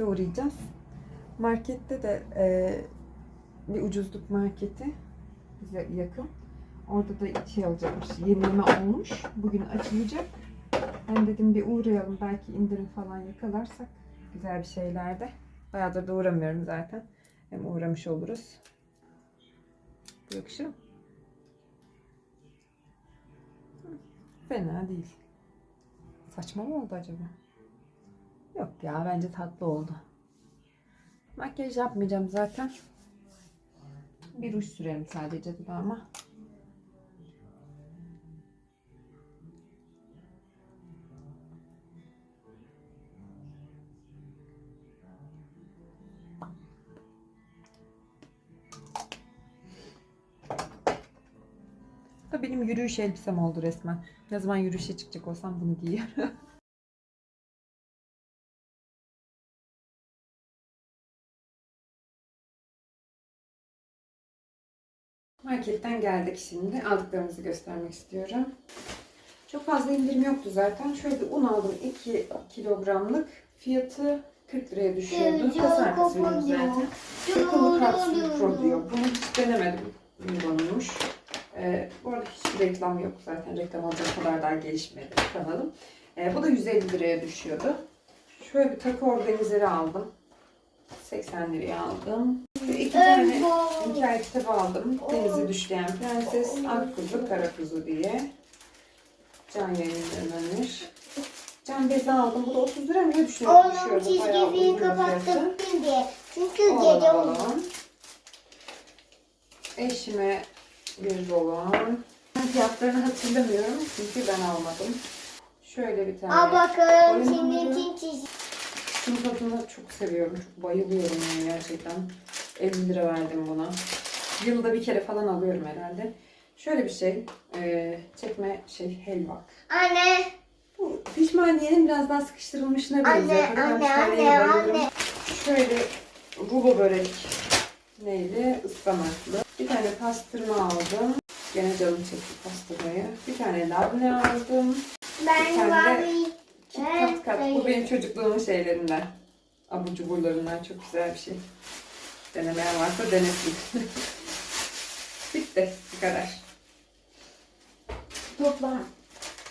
Markete uğrayacağız. Markette de e, bir ucuzluk marketi bize yakın. Orada da şey alacakmış. Yenileme olmuş. Bugün açılacak. Ben dedim bir uğrayalım. Belki indirim falan yakalarsak güzel bir şeylerde. Bayağıdır da uğramıyorum zaten. Hem uğramış oluruz. Bu yakışır mı? Fena değil. Saçma mı oldu acaba? Yok ya bence tatlı oldu. Makyaj yapmayacağım zaten. Bir ruj sürerim sadece dudağıma. Bu da benim yürüyüş elbisem oldu resmen. Ne zaman yürüyüşe çıkacak olsam bunu giyiyorum. Marketten geldik şimdi. Aldıklarımızı göstermek istiyorum. Çok fazla indirim yoktu zaten. Şöyle bir un aldım 2 kilogramlık. Fiyatı 40 liraya düşüyordu. Tasarruf ürünü zaten. Akıllı kapsül pro diyor. Bunu hiç denemedim. Ürünmüş. Ee, bu arada hiçbir reklam yok zaten. Reklam alacak kadar daha gelişmedi kanalım. Ee, bu da 150 liraya düşüyordu. Şöyle bir takı organizeri aldım. 80 liraya aldım. İki tane hikaye kitabı aldım. Denize düşleyen prenses, ak kuzu, kara kuzu diye. Can yayınlanmış. Can bezi aldım. Bu da 30 lira mı ne düşüyor? Oğlum düşüyordu. çizgi Bayağı film uygun fiyatı. kapattım şimdi. Çünkü gece oldu. Eşime bir balon. Fiyatlarını hatırlamıyorum çünkü ben almadım. Şöyle bir tane. Al bakalım için çizgi. Şunun tadını çok seviyorum. Çok bayılıyorum yani gerçekten. 50 lira verdim buna. Yılda bir kere falan alıyorum herhalde. Şöyle bir şey. eee, çekme şey helva. Anne, Bu pişmaniyenin biraz daha sıkıştırılmışına benziyor. anne, anne, anne, anne. Şöyle rulo börek neydi? Ispamaklı. Bir tane pastırma aldım. Gene canım çekti pastırmayı. Bir tane labne aldım. Bir Ben tane de Kat Kat. Bu benim çocukluğumun şeylerinden. Abur cuburlarından çok güzel bir şey. Denemeyen varsa denesin. Bitti. Bu kadar. Toplam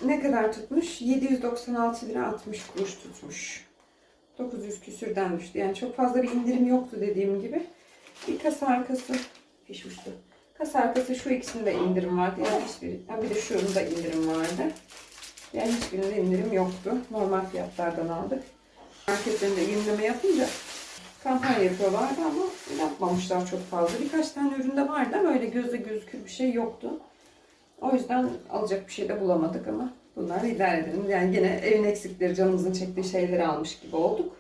ne kadar tutmuş? 796 lira 60 kuruş tutmuş. 900 küsürden düştü. Yani çok fazla bir indirim yoktu dediğim gibi. Bir kasa arkası uçtu. Kasa arkası şu ikisinde indirim vardı. Yani hiçbir, ha bir de şurada indirim vardı. Yani hiçbirinde indirim yoktu. Normal fiyatlardan aldık. Marketlerinde yenileme yapınca kampanya yapıyorlardı ama yapmamışlar çok fazla. Birkaç tane üründe vardı ama öyle gözle gözükür bir şey yoktu. O yüzden alacak bir şey de bulamadık ama bunlar idare edelim. Yani yine evin eksikleri, canımızın çektiği şeyleri almış gibi olduk.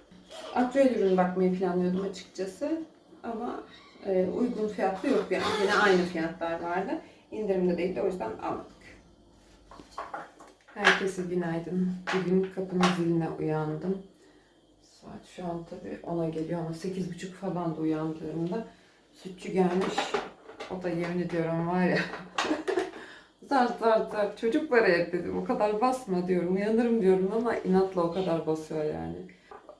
Aktüel ürün bakmayı planlıyordum açıkçası. Ama e, uygun fiyatlı yok yani. Yine aynı fiyatlar vardı. İndirimde değildi o yüzden almadık. Herkese günaydın. Bugün kapının ziline uyandım. Saat şu an tabii 10'a geliyor ama 8.30 falan da uyandığımda sütçü gelmiş. O da yemin ediyorum var ya zar zar zar çocuk var evde dedim. O kadar basma diyorum. Uyanırım diyorum ama inatla o kadar basıyor yani.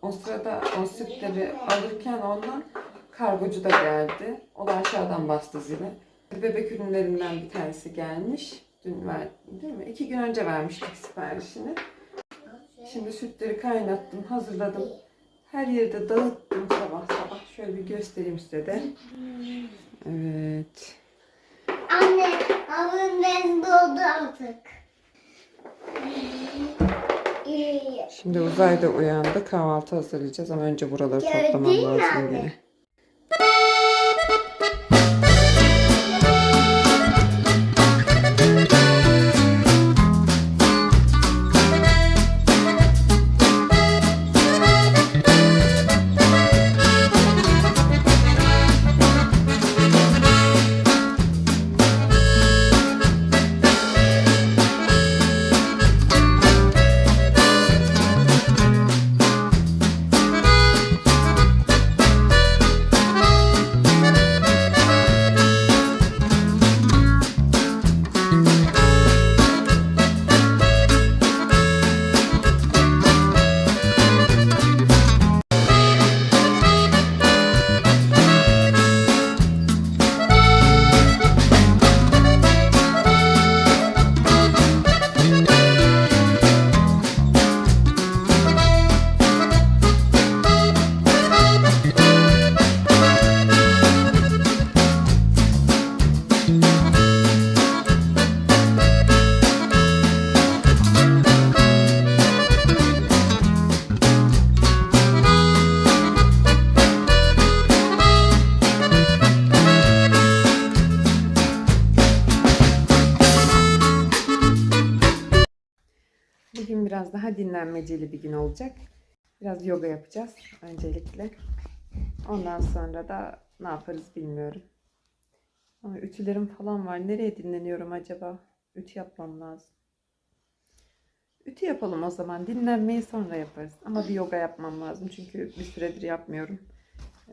O sırada o sütleri alırken ondan kargocu da geldi. O da aşağıdan bastı zile. Bebek ürünlerinden bir tanesi gelmiş. Dün ver, değil mi? İki gün önce vermiştik siparişini. Şimdi sütleri kaynattım, hazırladım. Her yerde dağıttım sabah sabah. Şöyle bir göstereyim size de. Evet. Anne, havuzun benzin doldu artık. Şimdi Uzay da uyandı. Kahvaltı hazırlayacağız ama önce buraları Gördün toplamam mü lazım gene. Biraz daha dinlenmeceli bir gün olacak. Biraz yoga yapacağız öncelikle. Ondan sonra da ne yaparız bilmiyorum. Ama ütülerim falan var. Nereye dinleniyorum acaba? Ütü yapmam lazım. Ütü yapalım o zaman. Dinlenmeyi sonra yaparız. Ama bir yoga yapmam lazım. Çünkü bir süredir yapmıyorum.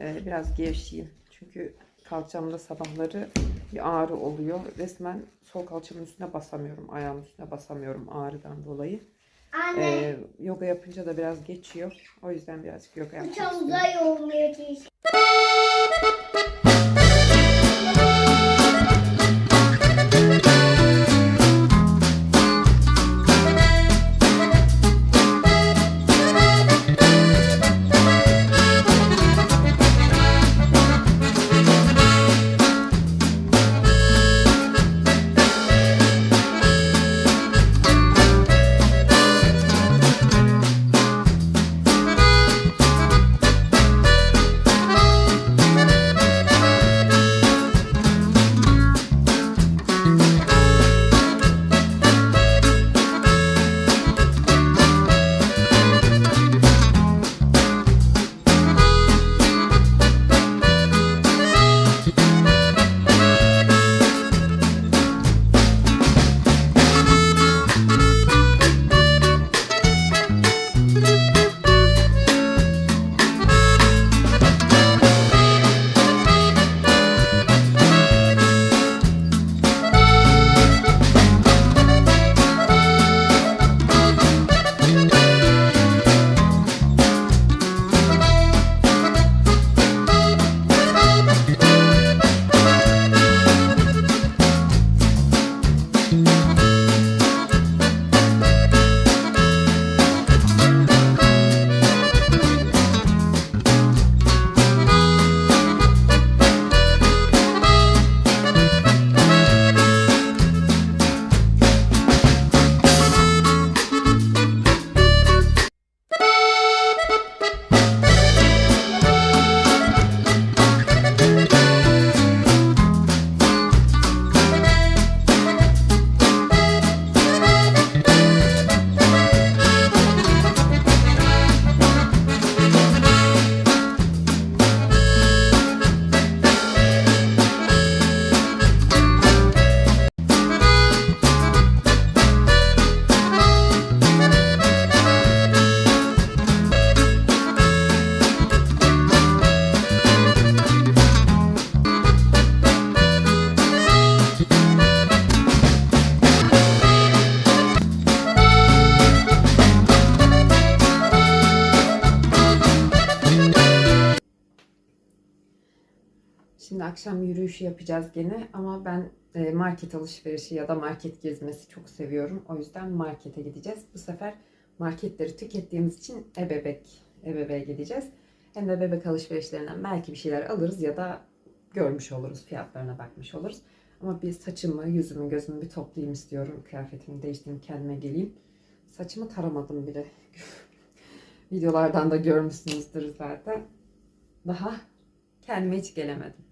Ee, biraz gevşeyim. Çünkü kalçamda sabahları bir ağrı oluyor. Resmen sol kalçamın üstüne basamıyorum. Ayağımın üstüne basamıyorum ağrıdan dolayı. Anne. Ee, yoga yapınca da biraz geçiyor. O yüzden birazcık yoga yapmak Çok istiyorum. güzel olmuyor keşke. Yürüyüşü yapacağız gene ama ben e, market alışverişi ya da market gezmesi çok seviyorum. O yüzden markete gideceğiz. Bu sefer marketleri tükettiğimiz için ebebek, ebebeğe gideceğiz. Hem de bebek alışverişlerinden belki bir şeyler alırız ya da görmüş oluruz, fiyatlarına bakmış oluruz. Ama bir saçımı, yüzümü, gözümü bir toplayayım istiyorum. Kıyafetimi değiştireyim, kendime geleyim. Saçımı taramadım bile. Videolardan da görmüşsünüzdür zaten. Daha kendime hiç gelemedim.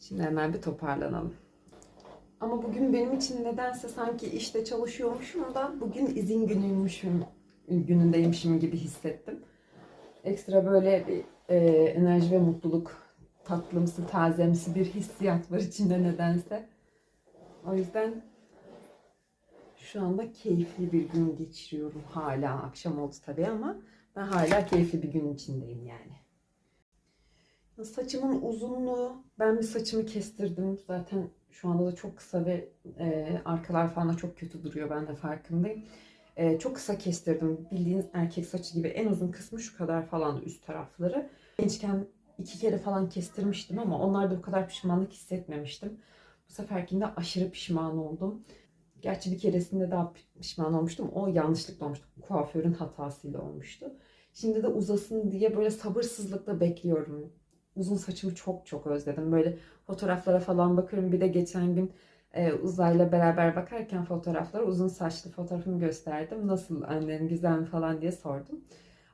Şimdi hemen bir toparlanalım. Ama bugün benim için nedense sanki işte çalışıyormuşum da bugün izin günüymüşüm, günündeymişim gibi hissettim. Ekstra böyle bir e, enerji ve mutluluk, tatlımsı, tazemsi bir hissiyat var içinde nedense. O yüzden şu anda keyifli bir gün geçiriyorum hala. Akşam oldu tabii ama ben hala keyifli bir gün içindeyim yani. Saçımın uzunluğu, ben bir saçımı kestirdim. Zaten şu anda da çok kısa ve e, arkalar falan da çok kötü duruyor. Ben de farkındayım. E, çok kısa kestirdim. Bildiğiniz erkek saçı gibi en uzun kısmı şu kadar falan üst tarafları. Gençken iki kere falan kestirmiştim ama onlarda bu kadar pişmanlık hissetmemiştim. Bu seferkinde aşırı pişman oldum. Gerçi bir keresinde daha pişman olmuştum. O yanlışlıkla olmuştu. Kuaförün hatasıyla olmuştu. Şimdi de uzasın diye böyle sabırsızlıkla bekliyorum uzun saçımı çok çok özledim. Böyle fotoğraflara falan bakıyorum. Bir de geçen gün e, Uzay'la beraber bakarken fotoğraflara uzun saçlı fotoğrafımı gösterdim. Nasıl annem güzel mi falan diye sordum.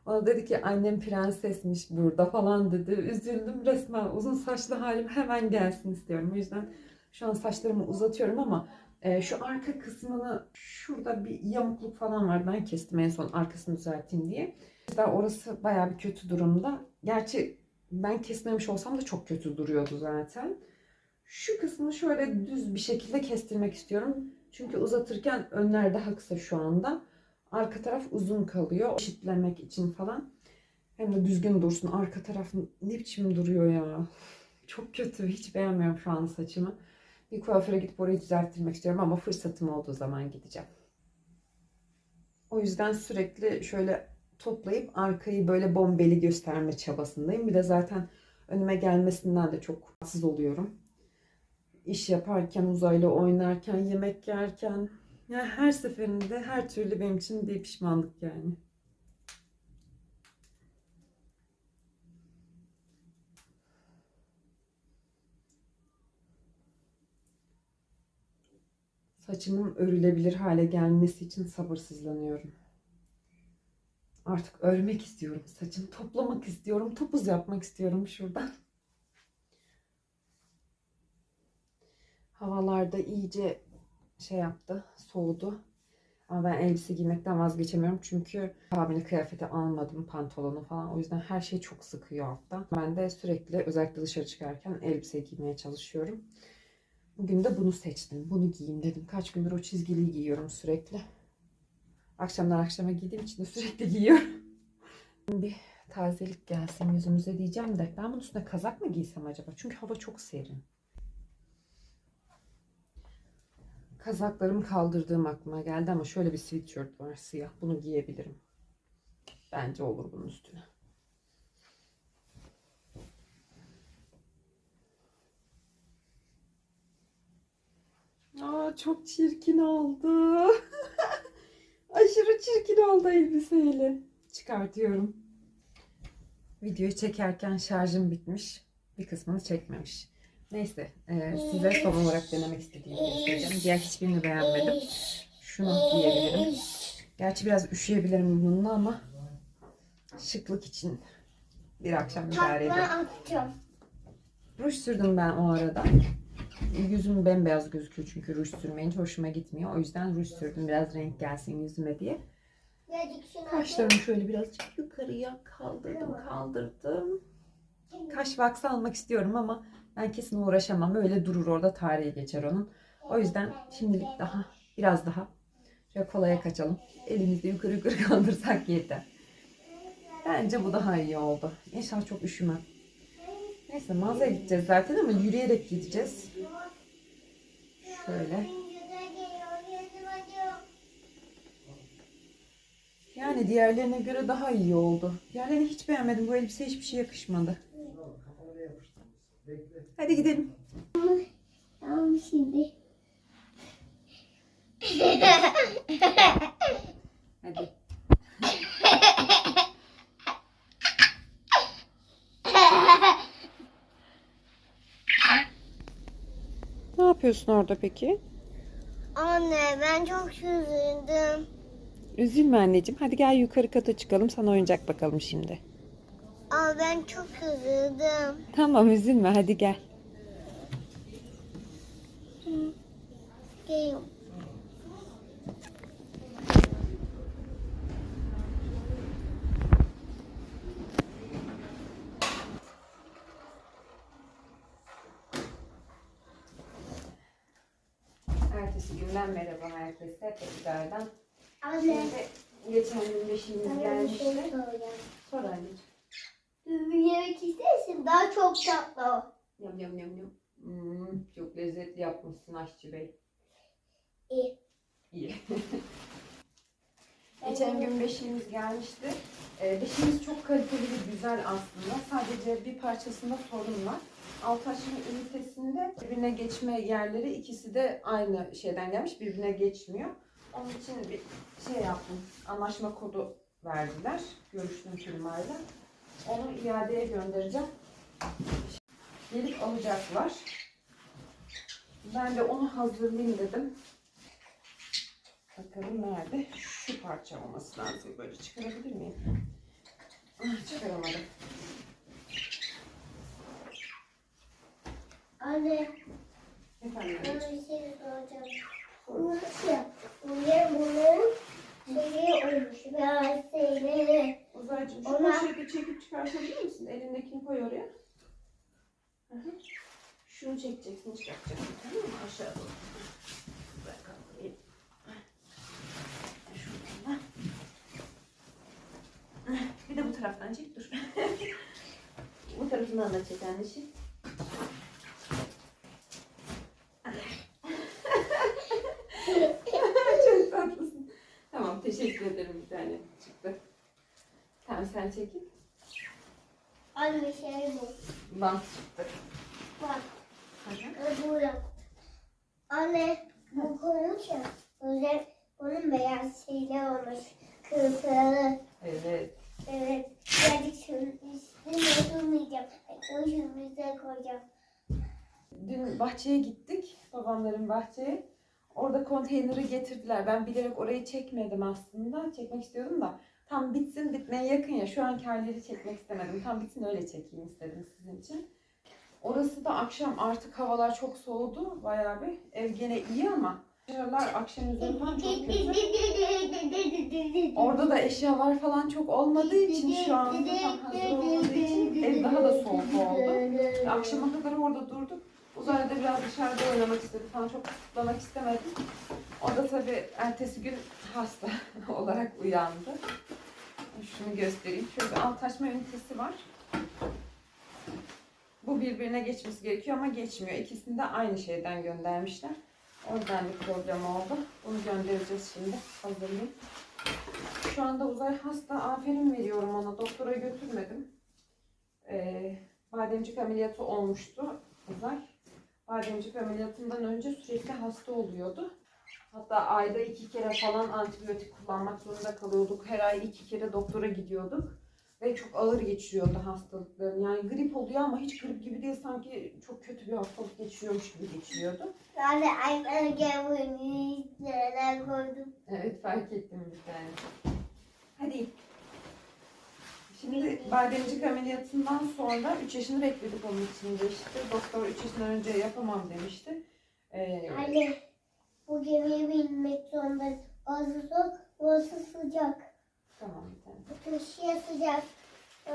Ona dedi ki annem prensesmiş burada falan dedi. Üzüldüm resmen uzun saçlı halim hemen gelsin istiyorum. O yüzden şu an saçlarımı uzatıyorum ama Ee, şu arka kısmını şurada bir yamukluk falan var. Ben kestim en son arkasını düzelteyim diye. Daha orası bayağı bir kötü durumda. Gerçi ben kesmemiş olsam da çok kötü duruyordu zaten. Şu kısmını şöyle düz bir şekilde kestirmek istiyorum. Çünkü uzatırken önler daha kısa şu anda. Arka taraf uzun kalıyor. Eşitlemek için falan. Hem de düzgün dursun. Arka taraf ne biçim duruyor ya. Çok kötü. Hiç beğenmiyorum şu an saçımı. Bir kuaföre gidip orayı düzelttirmek istiyorum ama fırsatım olduğu zaman gideceğim. O yüzden sürekli şöyle toplayıp arkayı böyle bombeli gösterme çabasındayım. Bir de zaten önüme gelmesinden de çok rahatsız oluyorum. İş yaparken, uzayla oynarken, yemek yerken yani her seferinde her türlü benim için bir pişmanlık yani. Saçımın örülebilir hale gelmesi için sabırsızlanıyorum. Artık örmek istiyorum saçımı, toplamak istiyorum, topuz yapmak istiyorum şuradan. Havalarda iyice şey yaptı, soğudu. Ama ben elbise giymekten vazgeçemiyorum çünkü abini kıyafeti almadım, pantolonu falan. O yüzden her şey çok sıkıyor alttan. Ben de sürekli özellikle dışarı çıkarken elbise giymeye çalışıyorum. Bugün de bunu seçtim. Bunu giyeyim dedim. Kaç gündür o çizgiliyi giyiyorum sürekli. Akşamdan akşama giydiğim için de sürekli giyiyorum. Bir tazelik gelsin yüzümüze diyeceğim de ben bunun üstüne kazak mı giysem acaba? Çünkü hava çok serin. Kazaklarımı kaldırdığım aklıma geldi ama şöyle bir sweatshirt var siyah. Bunu giyebilirim. Bence olur bunun üstüne. Aa çok çirkin oldu. Aşırı çirkin oldu elbiseyle. Çıkartıyorum. Videoyu çekerken şarjım bitmiş. Bir kısmını çekmemiş. Neyse e, size son olarak denemek istediğimi göstereceğim. Diğer hiçbirini beğenmedim. Şunu giyebilirim. Gerçi biraz üşüyebilirim bununla ama şıklık için bir akşam idare atacağım. Ruj sürdüm ben o arada. Yüzüm bembeyaz gözüküyor çünkü ruj sürmeyince hoşuma gitmiyor. O yüzden ruj sürdüm biraz renk gelsin yüzüme diye. Kaşlarımı şöyle birazcık yukarıya kaldırdım kaldırdım. Kaş vaksı almak istiyorum ama ben kesin uğraşamam. Öyle durur orada tarihi geçer onun. O yüzden şimdilik daha biraz daha şöyle kolaya kaçalım. Elimizde yukarı yukarı kaldırsak yeter. Bence bu daha iyi oldu. İnşallah çok üşümem. Neyse mağazaya gideceğiz zaten ama yürüyerek gideceğiz. Şöyle. Yani diğerlerine göre daha iyi oldu. Diğerlerini hiç beğenmedim. Bu elbise hiçbir şey yakışmadı. Hadi gidelim. Tamam şimdi. Hadi. yapıyorsun orada peki? Anne ben çok üzüldüm. Üzülme anneciğim. Hadi gel yukarı kata çıkalım. Sana oyuncak bakalım şimdi. Ama ben çok üzüldüm. Tamam üzülme. Hadi gel. Geliyorum. Ertesi günden merhaba herkese. Tekrardan. Anne. Şimdi geçen gün bir gelmişti. şey. Sor anneciğim. Bir yemek istersin daha çok tatlı. Yam yam yam yam. Hmm, çok lezzetli yapmışsın aşçı bey. İyi. İyi. Geçen gün beşiğimiz gelmişti. Ee, beşiğimiz çok kaliteli ve güzel aslında. Sadece bir parçasında sorun var. Altaş'ın ünitesinde birbirine geçme yerleri ikisi de aynı şeyden gelmiş. Birbirine geçmiyor. Onun için bir şey yaptım. Anlaşma kodu verdiler. Görüştüm firmayla. Onu iadeye göndereceğim. Gelip alacaklar. Ben de onu hazırlayayım dedim. Bakalım nerede? Şu parça olması lazım. Böyle çıkarabilir miyim? Ah, çıkaramadım. Anne Efendim? ben bir şey soracağım. Bunu nasıl yaptık? Bunların bunların şeyi olmuş. Biraz şeyleri. Uzaycığım şu Ona- poşeti çekip çıkartabilir misin? Elindekini koy oraya. Hı hı. Şunu çekeceksin çıkartacaksın tamam mı? Aşağı doğru. Bakalım. Şuradan da. Bir de bu taraftan çek dur. bu tarafından da çek anneciğim. Çok tatlısın. Tamam teşekkür ederim bir tane çıktı. Tamam sen çekil. Anne şey bu. Bant çıktı. Bak. Hı hı. e, Bu yap. Anne bu koymuş ya. Özel bunun beyaz şeyler olmuş. Kırmızı. Evet. Evet. Birazcık şunun üstüne durmayacağım. Üstüne koyacağım. Dün bahçeye gittik. Babamların bahçeye. Orada konteyneri getirdiler. Ben bilerek orayı çekmedim aslında. Çekmek istiyordum da. Tam bitsin bitmeye yakın ya. Şu anki halleri çekmek istemedim. Tam bitsin öyle çekeyim istedim sizin için. Orası da akşam artık havalar çok soğudu. Bayağı bir. Ev gene iyi ama eşyalar akşam üzeri falan çok kötü. Orada da eşyalar falan çok olmadığı için şu anda tam hazır olmadığı için ev daha da soğuk oldu. Akşama kadar orada durduk. Uzay da biraz dışarıda oynamak istedi falan. Çok kısıtlamak istemedim. O da tabii ertesi gün hasta olarak uyandı. Şunu göstereyim. Şöyle bir alt açma ünitesi var. Bu birbirine geçmesi gerekiyor ama geçmiyor. İkisini de aynı şeyden göndermişler. O yüzden bir problem oldu. Bunu göndereceğiz şimdi. Hazırlayayım. Şu anda Uzay hasta. Aferin veriyorum ona. Doktora götürmedim. Ee, bademcik ameliyatı olmuştu Uzay. Bademcik ameliyatından önce sürekli hasta oluyordu. Hatta ayda iki kere falan antibiyotik kullanmak zorunda kalıyorduk. Her ay iki kere doktora gidiyorduk. Ve çok ağır geçiriyordu hastalıkların. Yani grip oluyor ama hiç grip gibi değil. Sanki çok kötü bir hastalık geçiriyormuş gibi geçiriyordu. Ben de gelmeyi nereler koydum. Evet fark ettim bir tane. Hadi. Şimdi bademcik ameliyatından sonra 3 yaşını bekledik onun için de işte. Doktor 3 yaşından önce yapamam demişti. Ee, Anne bu gemiye binmek zorundayız. Orası soğuk, burası sıcak. tamam bir tane. Bütün şey sıcak.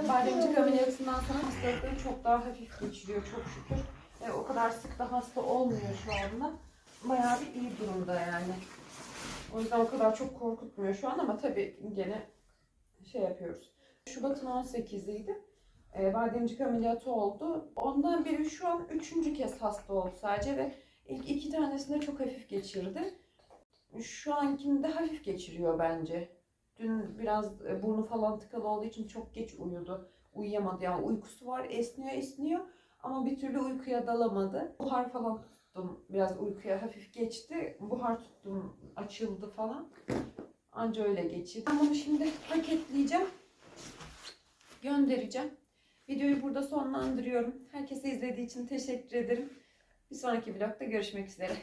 Bademcik ameliyatından sonra hastalıkları çok daha hafif geçiriyor çok şükür. Ve o kadar sık da hasta olmuyor şu anda. Bayağı bir iyi durumda yani. O yüzden o kadar çok korkutmuyor şu an ama tabii gene şey yapıyoruz. Şubat'ın 18'iydi. E, bademcik ameliyatı oldu. Ondan beri şu an üçüncü kez hasta oldu sadece ve ilk iki tanesinde çok hafif geçirdi. Şu ankinde hafif geçiriyor bence. Dün biraz e, burnu falan tıkalı olduğu için çok geç uyudu. Uyuyamadı yani uykusu var esniyor esniyor ama bir türlü uykuya dalamadı. Buhar falan tuttum biraz uykuya hafif geçti. Buhar tuttum açıldı falan. Anca öyle geçirdi. Ben bunu şimdi paketleyeceğim. Göndereceğim. Videoyu burada sonlandırıyorum. Herkese izlediği için teşekkür ederim. Bir sonraki vlogda görüşmek üzere.